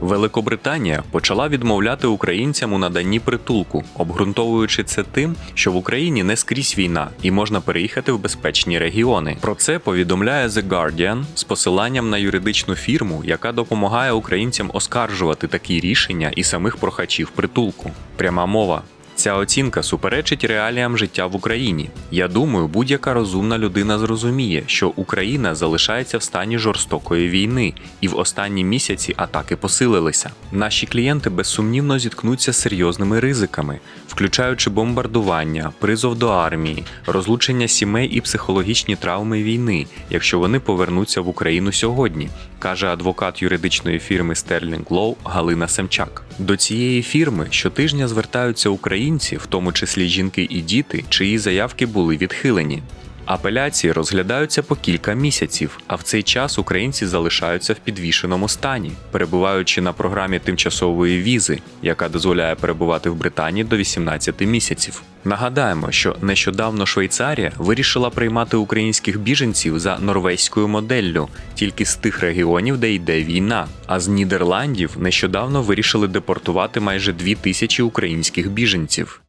Великобританія почала відмовляти українцям у наданні притулку, обґрунтовуючи це тим, що в Україні не скрізь війна і можна переїхати в безпечні регіони. Про це повідомляє The Guardian з посиланням на юридичну фірму, яка допомагає українцям оскаржувати такі рішення і самих прохачів притулку. Пряма мова. Ця оцінка суперечить реаліям життя в Україні. Я думаю, будь-яка розумна людина зрозуміє, що Україна залишається в стані жорстокої війни, і в останні місяці атаки посилилися. Наші клієнти безсумнівно зіткнуться з серйозними ризиками, включаючи бомбардування, призов до армії, розлучення сімей і психологічні травми війни, якщо вони повернуться в Україну сьогодні, каже адвокат юридичної фірми Sterling Law Галина Семчак. До цієї фірми щотижня звертаються українці, в тому числі жінки і діти, чиї заявки були відхилені. Апеляції розглядаються по кілька місяців, а в цей час українці залишаються в підвішеному стані, перебуваючи на програмі тимчасової візи, яка дозволяє перебувати в Британії до 18 місяців. Нагадаємо, що нещодавно Швейцарія вирішила приймати українських біженців за норвезькою моделлю, тільки з тих регіонів, де йде війна. А з Нідерландів нещодавно вирішили депортувати майже дві тисячі українських біженців.